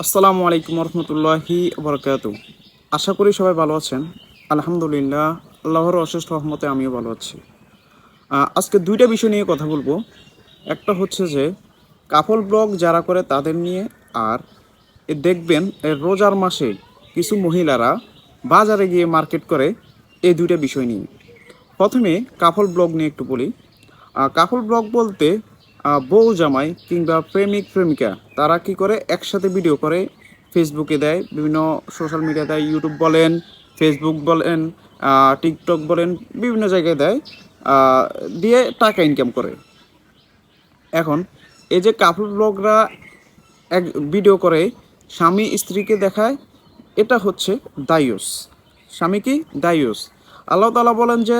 আসসালামু আলাইকুম রহমতুল্লাহি বরকাত আশা করি সবাই ভালো আছেন। আলহামদুলিল্লাহ, আল্লাহর অশেষ রহমতে আমিও ভালো আছি। আজকে দুইটা বিষয় নিয়ে কথা বলব। একটা হচ্ছে যে কাফল ব্লগ যারা করে তাদের নিয়ে, আর দেখবেন রোজার মাসে কিছু মহিলারা বাজারে গিয়ে মার্কেট করে এই দুইটা বিষয় নিয়ে। প্রথমে কাফল ব্লগ নিয়ে একটু বলি। কাফল ব্লগ বলতে বউ জামাই কিংবা প্রেমিক, প্রেমিকা, তারা কি করে? একসাথে ভিডিও করে ফেসবুকে দেয়, বিভিন্ন সোশ্যাল মিডিয়া দেয় ইউটিউব বলেন ফেসবুক বলেন টিকটক বলেন, বিভিন্ন জায়গায় দেয় দিয়ে টাকা ইনকাম করে। এখন এই যে কাপল ব্লগরা এক ভিডিও করে, স্বামী স্ত্রীকে দেখায়, এটা হচ্ছে দায়ুস স্বামী কি? দায়ুস আল্লাহ তালা বলেন যে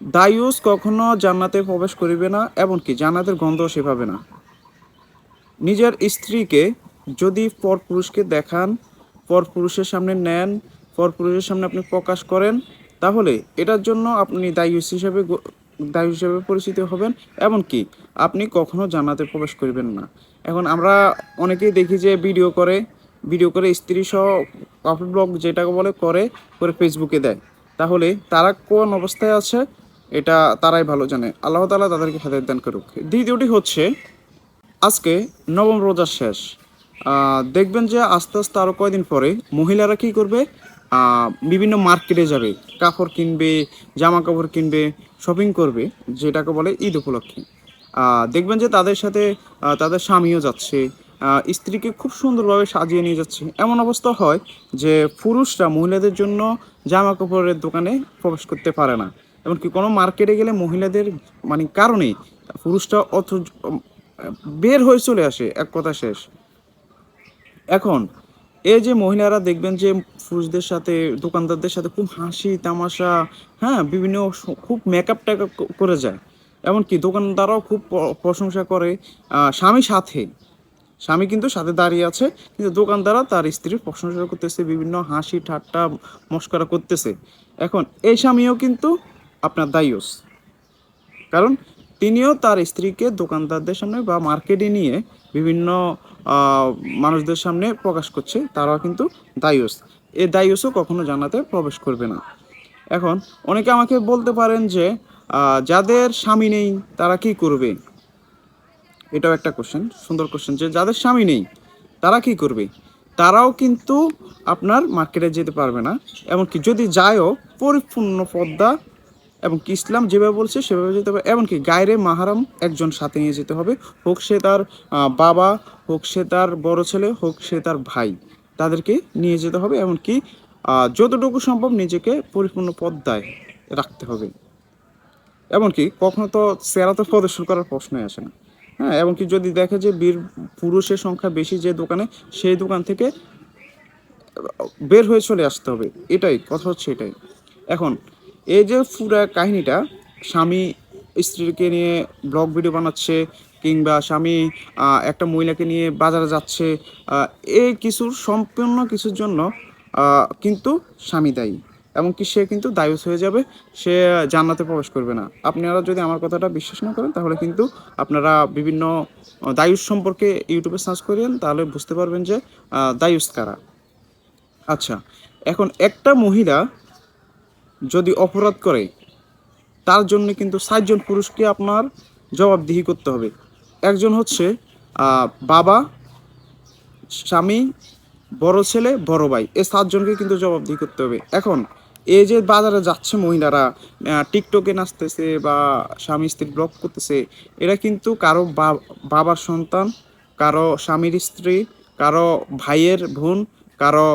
দায়ুস কখনো জান্নাতে প্রবেশ করিবে না, এমনকি জান্নাতের গন্ধ সে পাবে না। নিজের স্ত্রীকে যদি পরপুরুষকে দেখান, পরপুরুষের সামনে নেন, পরপুরুষের সামনে আপনি প্রকাশ করেন, তাহলে এটার জন্য আপনি দায়ুস হিসেবে দায়ী হিসেবে পরিচিত হবেন, এমনকি আপনি কখনো জান্নাতে প্রবেশ করবেন না। এখন আমরা অনেকেই দেখি যে ভিডিও করে ভিডিও করে স্ত্রী সহ কাপড় ব্লগ যেটাকে বলে, করে করে ফেসবুকে দেয়। তাহলে তারা কোন অবস্থায় আছে? এটা তারাই ভালো জানে। আল্লাহ তাআলা তাদেরকে হেদায়ত দান করুক। দ্বিতীয়টি হচ্ছে, আজকে নবম রোজার শেষ। দেখবেন যে আস্তে আস্তে আরও কয়দিন পরে মহিলারা কি করবে? বিভিন্ন মার্কেটে যাবে, কাপড় কিনবে জামা কাপড় কিনবে শপিং করবে, যেটাকে বলে ঈদ উপলক্ষে। দেখবেন যে তাদের সাথে তাদের স্বামীও যাচ্ছে স্ত্রীকে খুব সুন্দরভাবে সাজিয়ে নিয়ে যাচ্ছে। এমন অবস্থা হয় যে পুরুষরা মহিলাদের জন্য জামা কাপড়ের দোকানে প্রবেশ করতে পারে না। এমনকি কোনো মার্কেটে গেলে মহিলাদের মানে কারণেই পুরুষরা অত বের হয়ে চলে আসে, এক কথা শেষ। এখন, এই যে মহিলারা দেখবেন যে পুরুষদের সাথে, দোকানদারদের সাথে খুব হাসি, তামাশা হ্যাঁ বিভিন্ন খুব মেকআপ টেকআপ করে যায়। এমনকি দোকানদাররাও খুব প্রশংসা করে স্বামী সাথে। স্বামী কিন্তু সাথে দাঁড়িয়ে আছে, কিন্তু দোকানদাররা তার স্ত্রীর প্রশংসা করতেছে, বিভিন্ন হাসি, ঠাট্টা, মস্করা করতেছে। এখন, এই স্বামীও কিন্তু আপনার দায়ুস। কারণ তিনিও তার স্ত্রীকে দোকানদারদের সামনে বা মার্কেটে নিয়ে বিভিন্ন মানুষদের সামনে প্রকাশ করছে, তারাও কিন্তু দায়ুস। এই দায়ুসও কখনো জানাতে প্রবেশ করবে না। এখন অনেকে আমাকে বলতে পারেন যে যাদের স্বামী নেই, তারা কি করবে? এটাও একটা কোশ্চেন সুন্দর কোশ্চেন যে যাদের স্বামী নেই, তারা কি করবে? তারাও কিন্তু আপনার মার্কেটে যেতে পারবে না। এমনকি যদি যায়ও, পরিপূর্ণ পদ্মা এবং কি ইসলাম যেভাবে বলছে, সেভাবে যেতে হবে। এমনকি গায়রে মাহারাম একজন সাথে নিয়ে যেতে হবে। হোক সে তার বাবা, হোক সে তার বড় ছেলে, হোক সে তার ভাই, তাদেরকে নিয়ে যেতে হবে। এমনকি যতটুকু সম্ভব নিজেকে পরিপূর্ণ পদ্মায় রাখতে হবে। এমনকি কখনো তো সেরাতে প্রদর্শন করার প্রশ্নই আসে না। হ্যাঁ এমনকি যদি দেখে যে বীর, পুরুষের সংখ্যা বেশি যে দোকানে, সেই দোকান থেকে বের হয়ে চলে আসতে হবে। এটাই, কথা হচ্ছে এটাই। এখন এই যে পুরা কাহিনীটা, স্বামী স্ত্রীকে নিয়ে ব্লগ ভিডিও বানাচ্ছে কিংবা স্বামী একটা মহিলাকে নিয়ে বাজারে যাচ্ছে এই কিছুর সম্পূর্ণ কিছুর জন্য কিন্তু স্বামী দায়ী এমনকি সে কিন্তু দায়ুস হয়ে যাবে, সে জান্নাতে প্রবেশ করবে না। আপনারা যদি আমার কথাটা বিশ্বাস না করেন, তাহলে কিন্তু আপনারা বিভিন্ন দায়ুস সম্পর্কে ইউটিউবে সার্চ করেন তাহলে বুঝতে পারবেন যে দায়ুস কারা। আচ্ছা এখন একটা মহিলা যদি অপরাধ করে, তার জন্য কিন্তু সাতজন পুরুষকে আপনার জবাবদিহি করতে হবে। একজন হচ্ছে বাবা, স্বামী, বড় ছেলে, বড় ভাই এ সাতজনকে কিন্তু জবাবদিহি করতে হবে। এখন, এই যে বাজারে যাচ্ছে মহিলারা টিকটকে নাচতেছে বা স্বামী স্ত্রী ব্লগ করতেছে, এরা কিন্তু কারও বাবার সন্তান, কারও স্বামীর স্ত্রী, কারও ভাইয়ের বোন, কারও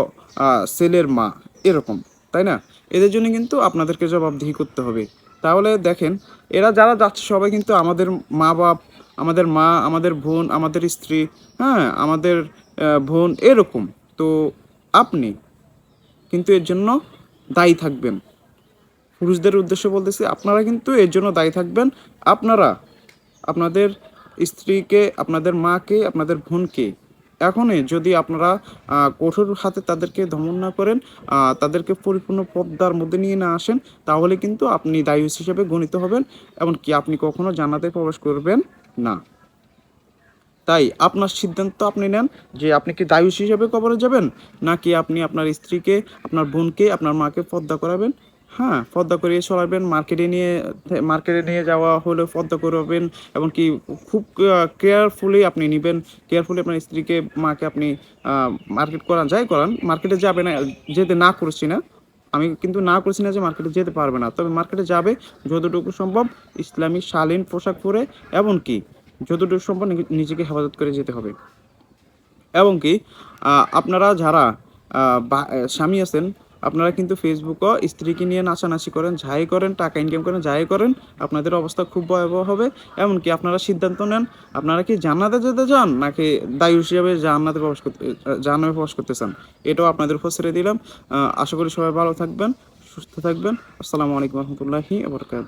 ছেলের মা, এরকম, তাই না? এদের জন্য কিন্তু আপনাদেরকে জবাবদিহি করতে হবে। তাহলে দেখেন, এরা যারা যাচ্ছে সবাই কিন্তু আমাদের মা বাপ আমাদের মা, আমাদের বোন, আমাদের স্ত্রী হ্যাঁ আমাদের বোন এরকম। তো আপনি কিন্তু এর জন্য দায়ী থাকবেন। পুরুষদের উদ্দেশ্যে বলতেছি, আপনারা কিন্তু এর জন্য দায়ী থাকবেন। আপনারা, আপনাদের স্ত্রীকে, আপনাদের মাকে, আপনাদের বোনকে এখনই যদি আপনারা কঠোর হাতে তাদেরকে দমন না করেন তাদেরকে পরিপূর্ণ পদ্মার মধ্যে নিয়ে না আসেন, তাহলে কিন্তু আপনি দায়ুস হিসেবে গণিত হবেন, এমনকি আপনি কখনো জান্নাতে প্রবেশ করবেন না। তাই আপনার সিদ্ধান্ত আপনি নেন যে আপনি কি দায়ুষ হিসেবে কবরে যাবেন, নাকি আপনি আপনার স্ত্রীকে, আপনার বোনকে, আপনার মাকে পদ্মা করাবেন হ্যাঁ পদ্মা করিয়ে চলাবেন মার্কেটে নিয়ে মার্কেটে নিয়ে যাওয়া হলে পদ্মা করাবেন কি খুব কেয়ারফুলি আপনি নেবেন কেয়ারফুলি আপনার স্ত্রীকে, মাকে আপনি মার্কেট করান, যাই করান, মার্কেটে যাবে না, যেতে না করছি না, আমি কিন্তু না করছি না যে মার্কেটে যেতে পারবে না, তবে মার্কেটে যাবে, যতটুকু সম্ভব ইসলামী শালীন পোশাক পরে, এমনকি যতটুকু সম্ভব নিজেকে হেফাজত করে যেতে হবে। এবং কি আপনারা যারা স্বামী আছেন আপনারা কিন্তু ফেসবুকও স্ত্রীকে নিয়ে নাচানাচি করেন, যাই করেন, টাকা ইনকাম করেন, যাই করেন, আপনাদের অবস্থা খুব ভয়াবহ হবে। এমনকি আপনারা সিদ্ধান্ত নেন, আপনারা কি জান্নাতে যেতে চান, নাকি দায়ু হিসাবে জান্নাতে প্রবেশ করতে, জাহান্নামে প্রবেশ করতে চান এটাও আপনাদের উপর ছেড়ে দিলাম। আশা করি সবাই ভালো থাকবেন, সুস্থ থাকবেন। আসসালামু আলাইকুম রহমতুল্লাহি আবরকাত